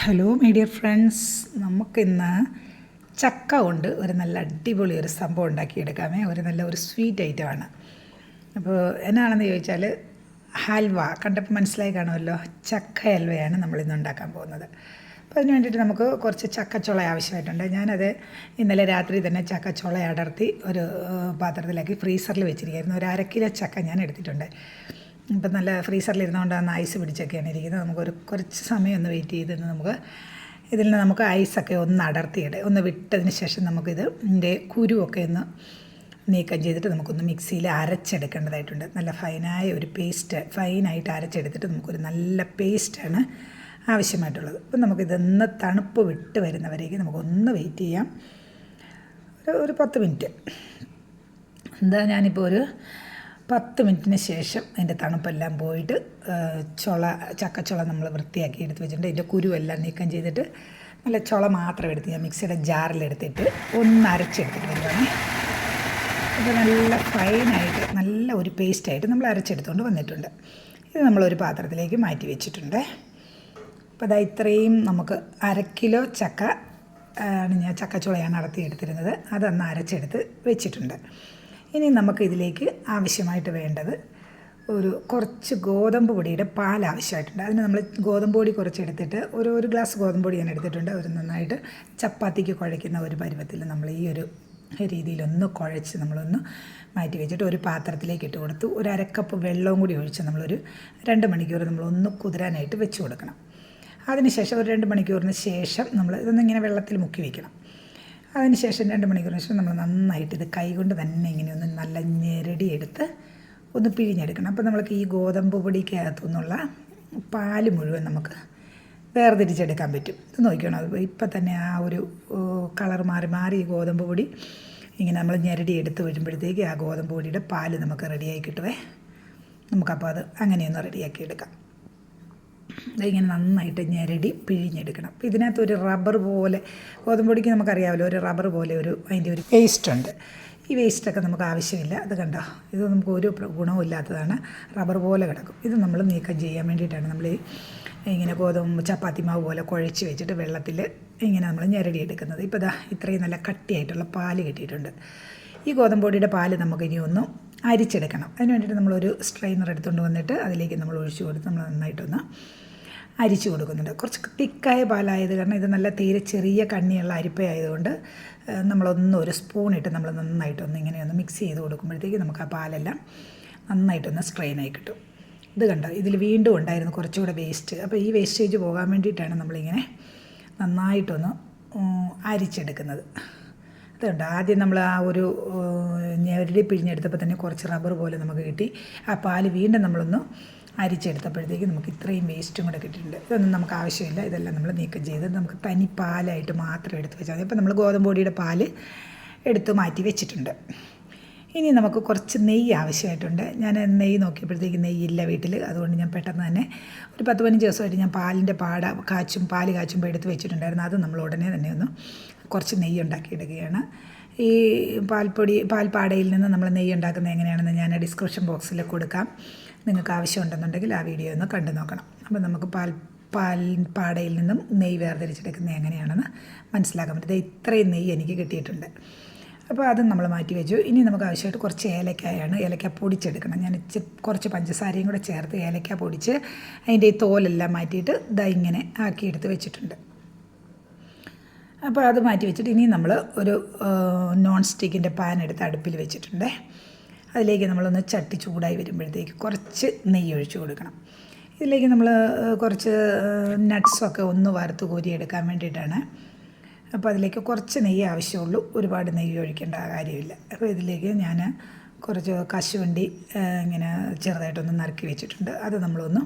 Hello my dear friends നമുക്കിന്ന് ചക്ക കൊണ്ട് ഒരു നല്ല അടിപൊളി ഒരു സംഭവം ഉണ്ടാക്കിയെടുക്കാമേ. ഒരു നല്ല ഒരു സ്വീറ്റ് ഐറ്റമാണ് അപ്പോൾ എന്നാണെന്ന് ചോദിച്ചാൽ ഹൽവ. കണ്ടപ്പോൾ മനസ്സിലായി കാണുമല്ലോ ചക്ക ഹൽവയാണ് നമ്മൾ ഇന്ന് ഉണ്ടാക്കാൻ പോകുന്നത്. അപ്പോൾ അതിന് വേണ്ടിയിട്ട് നമുക്ക് കുറച്ച് ചക്കച്ചുള ആവശ്യമായിട്ടുണ്ട്. ഞാനത് ഇന്നലെ രാത്രി തന്നെ ചക്കച്ചുള അടർത്തി ഒരു പാത്രത്തിലാക്കി ഫ്രീസറിൽ വെച്ചിരിക്കുകയായിരുന്നു ഒരു അര കിലോ ചക്ക ഞാൻ എടുത്തിട്ടുണ്ട്. ഇപ്പം നല്ല ഫ്രീസറിലിരുന്നുകൊണ്ട് അന്ന് ഐസ് പിടിച്ചൊക്കെയാണ് ഇരിക്കുന്നത്. നമുക്കൊരു കുറച്ച് സമയം ഒന്ന് വെയിറ്റ് ചെയ്ത് നമുക്ക് ഇതിൽ നിന്ന് നമുക്ക് ഐസൊക്കെ ഒന്ന് അടർത്തിയിട്. ഒന്ന് വിട്ടതിന് ശേഷം നമുക്കിത് ഇതിന്റെ കുരുവൊക്കെ ഒന്ന് നീക്കം ചെയ്തിട്ട് നമുക്കൊന്ന് മിക്സിയിൽ അരച്ചെടുക്കേണ്ടതായിട്ടുണ്ട്. നല്ല ഫൈനായ ഒരു പേസ്റ്റ് ഫൈനായിട്ട് അരച്ചെടുത്തിട്ട് നമുക്കൊരു നല്ല പേസ്റ്റാണ് ആവശ്യമായിട്ടുള്ളത്. അപ്പം നമുക്കിതൊന്ന് തണുപ്പ് വിട്ട് വരുന്നവരേക്ക് നമുക്കൊന്ന് വെയിറ്റ് ചെയ്യാം. ഒരു ഒരു പത്ത് മിനിറ്റ്. എന്താ ഞാനിപ്പോൾ ഒരു പത്ത് മിനിറ്റിന് ശേഷം അതിന്റെ തണുപ്പെല്ലാം പോയിട്ട് ചുള ചക്കച്ചുള നമ്മൾ വൃത്തിയാക്കി എടുത്ത് വെച്ചിട്ടുണ്ട്. അതിന്റെ കുരുവെല്ലാം നീക്കം ചെയ്തിട്ട് നല്ല ചുള മാത്രം എടുത്ത് ഞാൻ മിക്സിയുടെ ജാറിലെടുത്തിട്ട് ഒന്ന് അരച്ചെടുത്തിട്ട് വരുവാണ്. ഇത് നല്ല ഫൈനായിട്ട് നല്ല ഒരു പേസ്റ്റായിട്ട് നമ്മൾ അരച്ചെടുത്തുകൊണ്ട് വന്നിട്ടുണ്ട്. ഇത് നമ്മളൊരു പാത്രത്തിലേക്ക് മാറ്റി വെച്ചിട്ടുണ്ട്. അപ്പോൾ അതാ ഇത്രയും നമുക്ക് അര കിലോ ചക്ക ആണ് ഞാൻ ചക്കച്ചുളയാണ് അടത്തിയെടുത്തിരുന്നത് അതൊന്ന് അരച്ചെടുത്ത് വെച്ചിട്ടുണ്ട്. ഇനി നമുക്ക് ഇതിലേക്ക് ആവശ്യമായിട്ട് വേണ്ടത് ഒരു കുറച്ച് ഗോതമ്പ് പൊടിയുടെ പാൽ ആവശ്യമായിട്ടുണ്ട്. അതിന് നമ്മൾ ഗോതമ്പ് പൊടി കുറച്ചെടുത്തിട്ട് ഒരു ഒരു ഗ്ലാസ് ഗോതമ്പ് പൊടി ഞാൻ എടുത്തിട്ടുണ്ട്. ഒരു നന്നായിട്ട് ചപ്പാത്തിക്ക് കുഴയ്ക്കുന്ന ഒരു പരുവത്തിൽ നമ്മൾ ഈ ഒരു രീതിയിലൊന്ന് കുഴച്ച് നമ്മളൊന്ന് മാറ്റി വെച്ചിട്ട് ഒരു പാത്രത്തിലേക്ക് ഇട്ട് കൊടുത്ത് ഒരു അരക്കപ്പ് വെള്ളവും കൂടി ഒഴിച്ച് നമ്മളൊരു രണ്ട് മണിക്കൂർ നമ്മളൊന്ന് കുതിരാനായിട്ട് വെച്ച് കൊടുക്കണം. അതിനുശേഷം ഒരു രണ്ട് മണിക്കൂറിന് ശേഷം നമ്മൾ ഇതൊന്നിങ്ങനെ വെള്ളത്തിൽ മുക്കി വയ്ക്കണം അതിനുശേഷം രണ്ട് മണിക്കൂറിന് ശേഷം നമ്മൾ നന്നായിട്ട് ഇത് കൈകൊണ്ട് തന്നെ ഇങ്ങനെ ഒന്ന് നല്ല ഞെരടി എടുത്ത് ഒന്ന് പിഴിഞ്ഞെടുക്കണം. അപ്പോൾ നമ്മൾക്ക് ഈ ഗോതമ്പ് പൊടിക്കകത്തു നിന്നുള്ള പാൽ മുഴുവൻ നമുക്ക് വേർതിരിച്ചെടുക്കാൻ പറ്റും. ഇത് നോക്കിക്കണം. അത് ഇപ്പം തന്നെ ആ ഒരു കളർ മാറി മാറി ഈ ഗോതമ്പ് പൊടി ഇങ്ങനെ നമ്മൾ ഞെരടി എടുത്ത് വരുമ്പോഴത്തേക്ക് ആ ഗോതമ്പ് പൊടിയുടെ പാൽ നമുക്ക് റെഡിയായി കിട്ടുവേ. നമുക്കപ്പോൾ അത് അങ്ങനെയൊന്ന് റെഡിയാക്കി എടുക്കാം. ഇതിങ്ങനെ നന്നായിട്ട് ഞെരടി പിഴിഞ്ഞെടുക്കണം. ഇതിനകത്ത് ഒരു റബ്ബർ പോലെ ഗോതമ്പൊടിക്ക് നമുക്കറിയാമല്ലോ ഒരു റബ്ബർ പോലെ ഒരു അതിന്റെ ഒരു വേസ്റ്റ് ഉണ്ട്. ഈ വേസ്റ്റൊക്കെ നമുക്ക് ആവശ്യമില്ല. അത് കണ്ടോ? ഇത് നമുക്ക് ഒരു ഗുണവും ഇല്ലാത്തതാണ്. റബ്ബർ പോലെ കിടക്കും. ഇത് നമ്മൾ നീക്കം ചെയ്യാൻ വേണ്ടിയിട്ടാണ് നമ്മൾ ഇങ്ങനെ ഗോതമ്പ് ചപ്പാത്തി മാവ് പോലെ കുഴച്ച് വെച്ചിട്ട് വെള്ളത്തിൽ ഇങ്ങനെ നമ്മൾ ഞെരടി എടുക്കുന്നത് ഇപ്പോൾ ഇതാ ഇത്രയും നല്ല കട്ടിയായിട്ടുള്ള പാൽ കിട്ടിയിട്ടുണ്ട്. ഈ ഗോതമ്പൊടിയുടെ പാൽ നമുക്കിനി ഒന്ന് അരിച്ചെടുക്കണം. അതിന് വേണ്ടിയിട്ട് നമ്മളൊരു സ്ട്രെയിനർ എടുത്തുകൊണ്ട് വന്നിട്ട് അതിലേക്ക് നമ്മൾ ഒഴിച്ചു കൊടുത്ത് നമ്മൾ നന്നായിട്ടൊന്ന് അരിച്ചു കൊടുക്കുന്നുണ്ട്. കുറച്ച് തിക്കായ പാലായത് കാരണം ഇത് നല്ല തീരെ ചെറിയ കണ്ണിയുള്ള അരിപ്പയായതുകൊണ്ട് നമ്മളൊന്ന് ഒരു സ്പൂൺ ഇട്ട് നമ്മൾ നന്നായിട്ടൊന്ന് ഇങ്ങനെ ഒന്ന് മിക്സ് ചെയ്ത് കൊടുക്കുമ്പോഴത്തേക്ക് നമുക്ക് ആ പാലെല്ലാം നന്നായിട്ടൊന്ന് സ്ട്രെയിൻ ആയി കിട്ടും. ഇത് കണ്ടോ? ഇതിൽ വീണ്ടും ഉണ്ടായിരുന്നു കുറച്ചുകൂടെ വേസ്റ്റ് അപ്പോൾ ഈ വേസ്റ്റേജ് പോകാൻ വേണ്ടിയിട്ടാണ് നമ്മളിങ്ങനെ നന്നായിട്ടൊന്ന് അരിച്ചെടുക്കുന്നത്. അതുകൊണ്ട് ആദ്യം നമ്മൾ ആ ഒരു ഞെരടി പിഴിഞ്ഞെടുത്തപ്പോൾ തന്നെ കുറച്ച് റബ്ബർ പോലെ നമുക്ക് കിട്ടി. ആ പാൽ വീണ്ടും നമ്മളൊന്ന് അരിച്ചെടുത്തപ്പോഴത്തേക്ക് നമുക്ക് ഇത്രയും വേസ്റ്റും കൂടെ കിട്ടിയിട്ടുണ്ട്. ഇതൊന്നും നമുക്ക് ആവശ്യമില്ല. ഇതെല്ലാം നമ്മൾ നീക്കം ചെയ്ത് നമുക്ക് തനി പാലായിട്ട് മാത്രം എടുത്ത് വെച്ചാൽ മതി. അപ്പോൾ നമ്മൾ ഗോതമ്പ് പൊടിയുടെ പാൽ എടുത്ത് മാറ്റി വെച്ചിട്ടുണ്ട്. ഇനി നമുക്ക് കുറച്ച് നെയ്യ് ആവശ്യമായിട്ടുണ്ട്. ഞാൻ നെയ്യ് നോക്കിയപ്പോഴത്തേക്ക് നെയ്യില്ല വീട്ടിൽ. അതുകൊണ്ട് ഞാൻ പെട്ടെന്ന് തന്നെ ഒരു പത്ത് പതിനഞ്ച് ദിവസമായിട്ട് ഞാൻ പാലിന്റെ പാട കാച്ചും പാൽ കാച്ചുമ്പോൾ എടുത്ത് വെച്ചിട്ടുണ്ടായിരുന്നു. അത് നമ്മൾ ഉടനെ തന്നെ ഒന്ന് കുറച്ച് നെയ്യ് ഉണ്ടാക്കിയെടുക്കുകയാണ്. ഈ പാൽപ്പൊടി പാൽപ്പാടയിൽ നിന്ന് നമ്മൾ നെയ്യ് ഉണ്ടാക്കുന്നത് എങ്ങനെയാണെന്ന് ഞാൻ ഡിസ്ക്രിപ്ഷൻ ബോക്സിൽ കൊടുക്കാം. നിങ്ങൾക്ക് ആവശ്യമുണ്ടെന്നുണ്ടെങ്കിൽ ആ വീഡിയോ ഒന്ന് കണ്ടു നോക്കണം. അപ്പോൾ നമുക്ക് പാൽ പാൽപ്പാടയിൽ നിന്നും നെയ്യ് വേർതിരിച്ചെടുക്കുന്നത് എങ്ങനെയാണെന്ന് മനസ്സിലാക്കാൻ പറ്റും. ദേ ഇത്രയും നെയ്യ് എനിക്ക് കിട്ടിയിട്ടുണ്ട്. അപ്പോൾ അതും നമ്മൾ മാറ്റി വെച്ചു. ഇനി നമുക്ക് ആവശ്യമായിട്ട് കുറച്ച് ഏലക്കായാണ് ഏലക്ക പൊടിച്ചെടുക്കണം. ഞാൻ കുറച്ച് പഞ്ചസാരയും കൂടെ ചേർത്ത് ഏലക്ക പൊടിച്ച് അതിന്റെ ഈ തോലെല്ലാം മാറ്റിയിട്ട് ഇതാ ഇങ്ങനെ ആക്കിയെടുത്ത് വെച്ചിട്ടുണ്ട്. അപ്പോൾ അത് മാറ്റി വെച്ചിട്ട് ഇനി നമ്മൾ ഒരു നോൺ സ്റ്റിക്കിന്റെ പാൻ എടുത്ത് അടുപ്പിൽ വെച്ചിട്ടുണ്ട്. അതിലേക്ക് നമ്മളൊന്ന് ചട്ടി ചൂടായി വരുമ്പോഴത്തേക്ക് കുറച്ച് നെയ്യ് ഒഴിച്ചു കൊടുക്കണം. ഇതിലേക്ക് നമ്മൾ കുറച്ച് നട്ട്സൊക്കെ ഒന്ന് വറുത്ത് കോരിയെടുക്കാൻ വേണ്ടിയിട്ടാണ്. അപ്പോൾ അതിലേക്ക് കുറച്ച് നെയ്യ് ആവശ്യമുള്ളൂ. ഒരുപാട് നെയ്യ് ഒഴിക്കേണ്ട കാര്യമില്ല. അപ്പോൾ ഇതിലേക്ക് ഞാൻ കുറച്ച് കശുവണ്ടി ഇങ്ങനെ ചെറുതായിട്ടൊന്ന് നറുക്കി വെച്ചിട്ടുണ്ട്. അത് നമ്മളൊന്ന്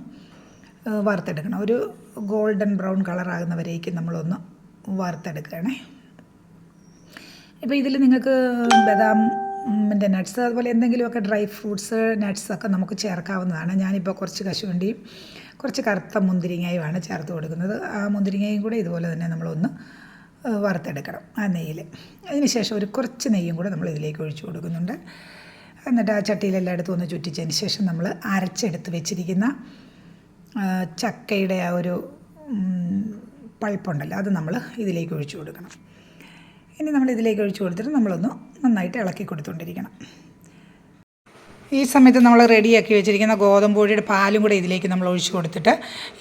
വറുത്തെടുക്കണം. ഒരു ഗോൾഡൻ ബ്രൗൺ കളറാകുന്നവരേക്കും നമ്മളൊന്ന് വറുത്തെടുക്കണേ ഇപ്പോൾ ഇതിൽ നിങ്ങൾക്ക് ബദാം പിന്നെ നട്ട്സ് അതുപോലെ എന്തെങ്കിലുമൊക്കെ ഡ്രൈ ഫ്രൂട്ട്സ് നട്ട്സൊക്കെ നമുക്ക് ചേർക്കാവുന്നതാണ്. ഞാനിപ്പോൾ കുറച്ച് കശുവണ്ടിയും കുറച്ച് കറുത്ത മുന്തിരിങ്ങയുമാണ് ചേർത്ത് കൊടുക്കുന്നത്. ആ മുന്തിരിങ്ങയും കൂടെ ഇതുപോലെ തന്നെ നമ്മളൊന്ന് വറുത്തെടുക്കണം ആ നെയ്യിൽ. അതിനുശേഷം ഒരു കുറച്ച് നെയ്യും കൂടെ നമ്മൾ ഇതിലേക്ക് ഒഴിച്ചു കൊടുക്കുന്നുണ്ട്. എന്നിട്ട് ആ ചട്ടിയിലെല്ലാം എടുത്ത് ഒന്ന് ചുറ്റിച്ചതിന് ശേഷം നമ്മൾ അരച്ചെടുത്ത് വെച്ചിരിക്കുന്ന ചക്കയുടെ ആ ഒരു ഉം, പൾപ്പുണ്ടല്ലോ അത് നമ്മൾ ഇതിലേക്ക് ഒഴിച്ചു കൊടുക്കണം. ഇനി നമ്മൾ ഇതിലേക്ക് ഒഴിച്ചു കൊടുത്തിട്ട് നമ്മളൊന്ന് നന്നായിട്ട് ഇളക്കി കൊടുത്തുകൊണ്ടിരിക്കണം. ഈ സമയത്ത് നമ്മൾ റെഡിയാക്കി വെച്ചിരിക്കുന്ന ഗോതമ്പൊഴിയുടെ പാലും കൂടെ ഇതിലേക്ക് നമ്മൾ ഒഴിച്ചു കൊടുത്തിട്ട്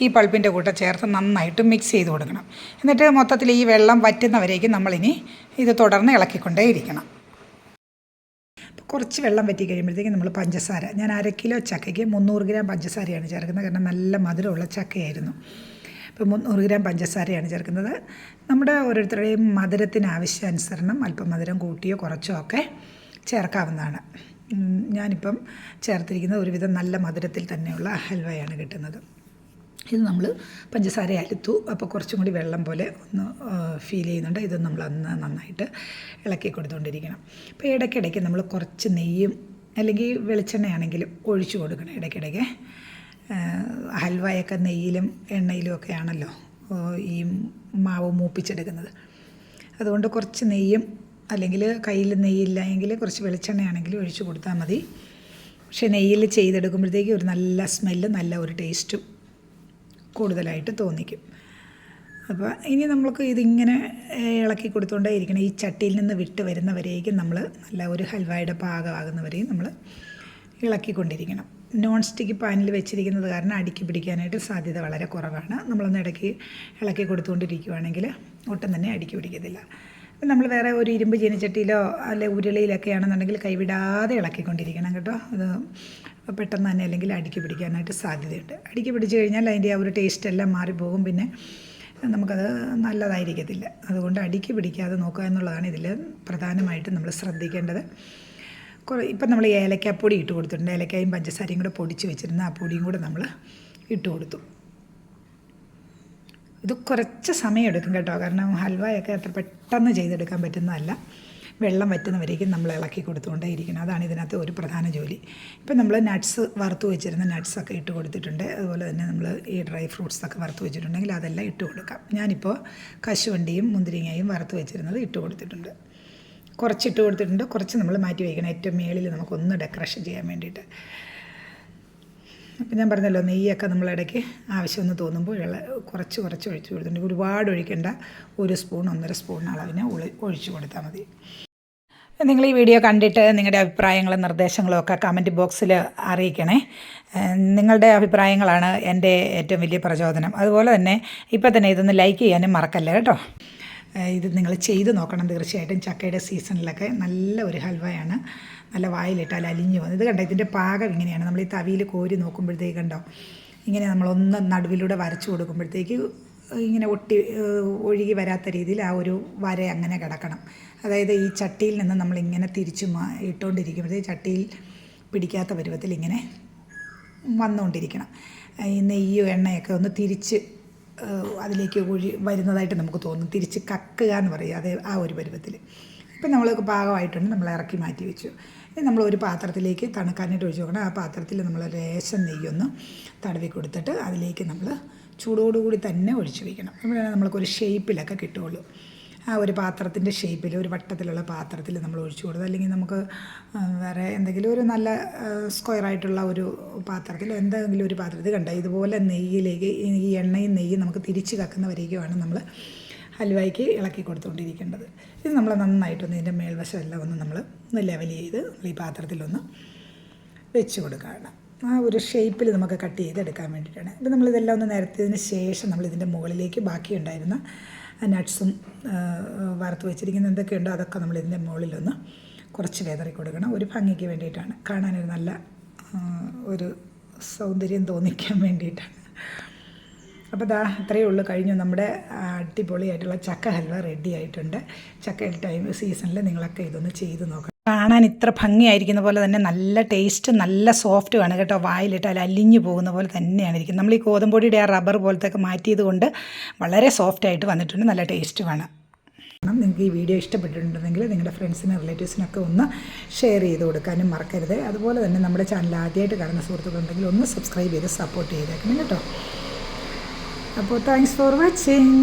ഈ പൾപ്പിന്റെ കൂടെ ചേർത്ത് നന്നായിട്ട് മിക്സ് ചെയ്ത് കൊടുക്കണം. എന്നിട്ട് മൊത്തത്തിൽ ഈ വെള്ളം വറ്റുന്നവരേക്കും നമ്മളിനി ഇത് തുടർന്ന് ഇളക്കിക്കൊണ്ടേ ഇരിക്കണം കുറച്ച് വെള്ളം വറ്റി കഴിയുമ്പോഴത്തേക്കും നമ്മൾ പഞ്ചസാര ഞാൻ അര കിലോ ചക്കയ്ക്ക് മുന്നൂറ് ഗ്രാം പഞ്ചസാരയാണ് ചേർക്കുന്നത്. കാരണം നല്ല മധുരമുള്ള ചക്കയായിരുന്നു. ഇപ്പോൾ മുന്നൂറ് ഗ്രാം പഞ്ചസാരയാണ് ചേർക്കുന്നത്. നമ്മുടെ ഓരോരുത്തരുടെയും മധുരത്തിന് ആവശ്യാനുസരണം അല്പം മധുരം കൂട്ടിയോ കുറച്ചോ ഒക്കെ ചേർക്കാവുന്നതാണ്. ഞാനിപ്പം ചേർത്തിരിക്കുന്നത് ഒരുവിധം നല്ല മധുരത്തിൽ തന്നെയുള്ള ഹൽവയാണ് കിട്ടുന്നത്. ഇത് നമ്മൾ പഞ്ചസാര അലുത്തു അപ്പോൾ കുറച്ചും കൂടി വെള്ളം പോലെ ഒന്ന് ഫീൽ ചെയ്യുന്നുണ്ട്. ഇത് നമ്മൾ അന്ന് നന്നായിട്ട് ഇളക്കി കൊടുത്തുകൊണ്ടിരിക്കണം അപ്പോൾ ഇടയ്ക്കിടയ്ക്ക് നമ്മൾ കുറച്ച് നെയ്യും അല്ലെങ്കിൽ വെളിച്ചെണ്ണയാണെങ്കിലും ഒഴിച്ചു കൊടുക്കണം ഇടയ്ക്കിടയ്ക്ക്. ഹൽവയൊക്കെ നെയ്യിലും എണ്ണയിലും ഒക്കെ ആണല്ലോ ഈ മാവ് മൂപ്പിച്ചെടുക്കുന്നത്. അതുകൊണ്ട് കുറച്ച് നെയ്യും അല്ലെങ്കിൽ കയ്യിൽ നെയ്യില്ല എങ്കിൽ കുറച്ച് വെളിച്ചെണ്ണയാണെങ്കിലും ഒഴിച്ചു കൊടുത്താൽ മതി. പക്ഷേ നെയ്യിൽ ചെയ്തെടുക്കുമ്പോഴത്തേക്ക് ഒരു നല്ല സ്മെല്ലും നല്ല ഒരു ടേസ്റ്റും കൂടുതലായിട്ട് തോന്നിക്കും. അപ്പോൾ ഇനി നമ്മൾക്ക് ഇതിങ്ങനെ ഇളക്കി കൊടുത്തുകൊണ്ടേ ഇരിക്കണം. ഈ ചട്ടിയിൽ നിന്ന് വിട്ട് വരുന്നവരേക്കും നമ്മൾ നല്ല ഒരു ഹൽവായുടെ പാകമാകുന്നവരെയും നമ്മൾ ഇളക്കിക്കൊണ്ടിരിക്കണം നോൺ സ്റ്റിക്ക് പാനിൽ വെച്ചിരിക്കുന്നത് കാരണം അടുക്കി പിടിക്കാനായിട്ട് സാധ്യത വളരെ കുറവാണ്. നമ്മളൊന്ന് ഇടയ്ക്ക് ഇളക്കി കൊടുത്തുകൊണ്ടിരിക്കുകയാണെങ്കിൽ ഒട്ടും തന്നെ അടുക്കി പിടിക്കത്തില്ല. നമ്മൾ വേറെ ഒരു ഇരുമ്പ് ചീനച്ചട്ടിയിലോ അല്ലെ ഉരുളിയിലൊക്കെ ആണെന്നുണ്ടെങ്കിൽ കൈവിടാതെ ഇളക്കിക്കൊണ്ടിരിക്കണം കേട്ടോ. അത് പെട്ടെന്ന് തന്നെ അല്ലെങ്കിൽ അടുക്കി പിടിക്കാനായിട്ട് സാധ്യതയുണ്ട്. അടുക്കി പിടിച്ച് കഴിഞ്ഞാൽ അതിന്റെ ആ ഒരു ടേസ്റ്റ് എല്ലാം മാറിപ്പോകും. പിന്നെ നമുക്കത് നല്ലതായിരിക്കത്തില്ല. അതുകൊണ്ട് അടുക്കി പിടിക്കാതെ നോക്കുക എന്നുള്ളതാണ് ഇതിൽ പ്രധാനമായിട്ടും നമ്മൾ ശ്രദ്ധിക്കേണ്ടത്. കുറേ ഇപ്പം നമ്മൾ ഏലക്കാപ്പൊടി ഇട്ട് കൊടുത്തിട്ടുണ്ട്. ഏലക്കായും പഞ്ചസാരയും കൂടെ പൊടിച്ച് വെച്ചിരുന്ന ആ പൊടിയും കൂടെ നമ്മൾ ഇട്ട് കൊടുത്തു. ഇത് കുറച്ച് സമയം എടുക്കും കേട്ടോ. കാരണം ഹൽവയൊക്കെ അത്ര പെട്ടെന്ന് ചെയ്തെടുക്കാൻ പറ്റുന്നതല്ല. വെള്ളം വറ്റുന്നവരേക്കും നമ്മൾ ഇളക്കി കൊടുത്തുകൊണ്ടേ ഇരിക്കണം. അതാണ് ഇതിനകത്ത് ഒരു പ്രധാന ജോലി. ഇപ്പം നമ്മൾ നട്ട്സ് വറുത്ത് വെച്ചിരുന്ന നട്ട്സൊക്കെ ഇട്ട് കൊടുത്തിട്ടുണ്ട്. അതുപോലെ തന്നെ നമ്മൾ ഈ ഡ്രൈ ഫ്രൂട്ട്സൊക്കെ വറുത്ത് വെച്ചിട്ടുണ്ടെങ്കിൽ അതെല്ലാം ഇട്ട് കൊടുക്കാം. ഞാനിപ്പോൾ കശുവണ്ടിയും മുന്തിരിങ്ങയും വറുത്ത് വെച്ചിരുന്നത് ഇട്ട് കൊടുത്തിട്ടുണ്ട്. കുറച്ചിട്ട് കൊടുത്തിട്ടുണ്ട്. കുറച്ച് നമ്മൾ മാറ്റി വയ്ക്കണം. ഏറ്റവും മേളിൽ നമുക്കൊന്ന് ഡെക്കറേഷൻ ചെയ്യാൻ വേണ്ടിയിട്ട്. അപ്പം ഞാൻ പറഞ്ഞല്ലോ നെയ്യൊക്കെ നമ്മൾ ഇടയ്ക്ക് ആവശ്യമെന്ന് തോന്നുമ്പോൾ ഇള കുറച്ച് കുറച്ച് ഒഴിച്ച് കൊടുത്തിട്ടുണ്ട്. ഒരുപാട് ഒഴിക്കേണ്ട. ഒരു സ്പൂൺ ഒന്നര സ്പൂൺ അളവിന് ഒഴിച്ച് കൊടുത്താൽ മതി. നിങ്ങൾ ഈ വീഡിയോ കണ്ടിട്ട് നിങ്ങളുടെ അഭിപ്രായങ്ങളും നിർദ്ദേശങ്ങളും ഒക്കെ കമന്റ് ബോക്സിൽ അറിയിക്കണേ. നിങ്ങളുടെ അഭിപ്രായങ്ങളാണ് എന്റെ ഏറ്റവും വലിയ പ്രചോദനം. അതുപോലെ തന്നെ ഇപ്പം തന്നെ ഇതൊന്ന് ലൈക്ക് ചെയ്യാനും മറക്കല്ല കേട്ടോ. ഇത് നിങ്ങൾ ചെയ്ത് നോക്കണം തീർച്ചയായിട്ടും ചക്കയുടെ സീസണിലൊക്കെ. നല്ല ഒരു ഹൽവയാണ്. നല്ല വായിലിട്ടാൽ അലിഞ്ഞു വന്നു ഇത് കണ്ടോ ഇതിന്റെ പാകം ഇങ്ങനെയാണ്. നമ്മൾ ഈ തവിയിൽ കോരി നോക്കുമ്പോഴത്തേക്ക് കണ്ടോ ഇങ്ങനെ നമ്മളൊന്ന് നടുവിലൂടെ വരച്ചു കൊടുക്കുമ്പോഴത്തേക്ക് ഇങ്ങനെ ഒട്ടി ഒഴുകി വരാത്ത രീതിയിൽ ആ ഒരു വര അങ്ങനെ കിടക്കണം. അതായത് ഈ ചട്ടിയിൽ നിന്ന് നമ്മളിങ്ങനെ തിരിച്ചു മാ ഇട്ടുകൊണ്ടിരിക്കുമ്പോഴത്തേക്ക് ചട്ടിയിൽ പിടിക്കാത്ത പരുവത്തിൽ ഇങ്ങനെ വന്നുകൊണ്ടിരിക്കണം. ഈ നെയ്യോ എണ്ണയൊക്കെ ഒന്ന് തിരിച്ച് അതിലേക്ക് ഒഴി വരുന്നതായിട്ട് നമുക്ക് തോന്നും. തിരിച്ച് കക്കുക എന്ന് പറയും അതേ ആ ഒരു പരുവത്തിൽ ഇപ്പം നമ്മൾ പാകമായിട്ടുണ്ട് നമ്മൾ ഇറക്കി മാറ്റി വെച്ചു. ഇനി നമ്മൾ ഒരു പാത്രത്തിലേക്ക് തണുക്കാനായിട്ട് ഒഴിച്ച് നോക്കണം ആ പാത്രത്തിൽ നമ്മൾ ലേശം നെയ്യൊന്ന് തടവി കൊടുത്തിട്ട് അതിലേക്ക് നമ്മൾ ചൂടോടുകൂടി തന്നെ ഒഴിച്ചു വയ്ക്കണം അപ്പോഴാണ് നമ്മൾക്കൊരു ഷേപ്പിലൊക്കെ കിട്ടുകയുള്ളൂ. ആ ഒരു പാത്രത്തിന്റെ ഷേപ്പിൽ ഒരു വട്ടത്തിലുള്ള പാത്രത്തിൽ നമ്മൾ ഒഴിച്ചു കൊടുത്തു അല്ലെങ്കിൽ നമുക്ക് വേറെ എന്തെങ്കിലും ഒരു നല്ല സ്ക്വയറായിട്ടുള്ള ഒരു പാത്രത്തിൽ എന്തെങ്കിലും ഒരു പാത്രത്തിൽ കണ്ട? ഇതുപോലെ നെയ്യിലേക്ക് ഈ എണ്ണയും നെയ്യും നമുക്ക് തിരിച്ച് കക്കുന്നവരേക്കുമാണ് നമ്മൾ ഹൽവായ്ക്ക് ഇളക്കി കൊടുത്തുകൊണ്ടിരിക്കേണ്ടത്. ഇത് നമ്മൾ നന്നായിട്ടൊന്ന് ഇതിന്റെ മേൽവശം എല്ലാം ഒന്ന് നമ്മൾ ലെവൽ ചെയ്ത് ഈ പാത്രത്തിലൊന്ന് വെച്ച് കൊടുക്കുകയാണ്. ആ ഒരു ഷേപ്പിൽ നമുക്ക് കട്ട് ചെയ്ത് എടുക്കാൻ വേണ്ടിയിട്ടാണ് ഇപ്പം നമ്മളിതെല്ലാം ഒന്ന് നിരത്തിയതിന് ശേഷം നമ്മൾ ഇതിന്റെ മുകളിലേക്ക് ബാക്കിയുണ്ടായിരുന്ന നട്ട്സും വറുത്ത് വെച്ചിരിക്കുന്ന എന്തൊക്കെയുണ്ടോ അതൊക്കെ നമ്മൾ ഇതിന്റെ മുകളിലൊന്ന് കുറച്ച് വേതറി കൊടുക്കണം. ഒരു ഭംഗിക്ക് വേണ്ടിയിട്ടാണ്. കാണാനൊരു നല്ല ഒരു സൗന്ദര്യം തോന്നിക്കാൻ വേണ്ടിയിട്ടാണ്. അപ്പോൾ ദാ അത്രയേ ഉള്ളൂ. കഴിഞ്ഞു. നമ്മുടെ അടിപൊളിയായിട്ടുള്ള ചക്ക ഹൽവ റെഡി ആയിട്ടുണ്ട്. ചക്കയുടെ ടൈം സീസണിൽ നിങ്ങളൊക്കെ ഇതൊന്ന് ചെയ്ത് നോക്കണം. കാണാൻ ഇത്ര ഭംഗിയായിരിക്കുന്ന പോലെ തന്നെ നല്ല ടേസ്റ്റ് നല്ല സോഫ്റ്റ് ആണ് കേട്ടോ വായിലിട്ടാൽ അലിഞ്ഞു പോകുന്ന പോലെ തന്നെയാണ് ഇരിക്കുന്നത്. നമ്മൾ ഈ ഗോതമ്പൊടിയുടെ ആ റബ്ബർ പോലത്തെ മാറ്റിയത് കൊണ്ട് വളരെ സോഫ്റ്റ് ആയിട്ട് വന്നിട്ടുണ്ട് നല്ല ടേസ്റ്റുമാണ് കാരണം നിങ്ങൾക്ക് ഈ വീഡിയോ ഇഷ്ടപ്പെട്ടിട്ടുണ്ടെങ്കിൽ നിങ്ങളുടെ ഫ്രണ്ട്സിനും റിലേറ്റീവ്സിനൊക്കെ ഒന്ന് ഷെയർ ചെയ്ത് കൊടുക്കാനും മറക്കരുത്. അതുപോലെ തന്നെ നമ്മുടെ ചാനൽ ആദ്യമായിട്ട് കാണുന്ന സുഹൃത്തുക്കളുണ്ടെങ്കിൽ ഒന്ന് സബ്സ്ക്രൈബ് ചെയ്ത് സപ്പോർട്ട് ചെയ്തേക്കണം കേട്ടോ. അപ്പോൾ താങ്ക്സ് ഫോർ വാച്ചിങ്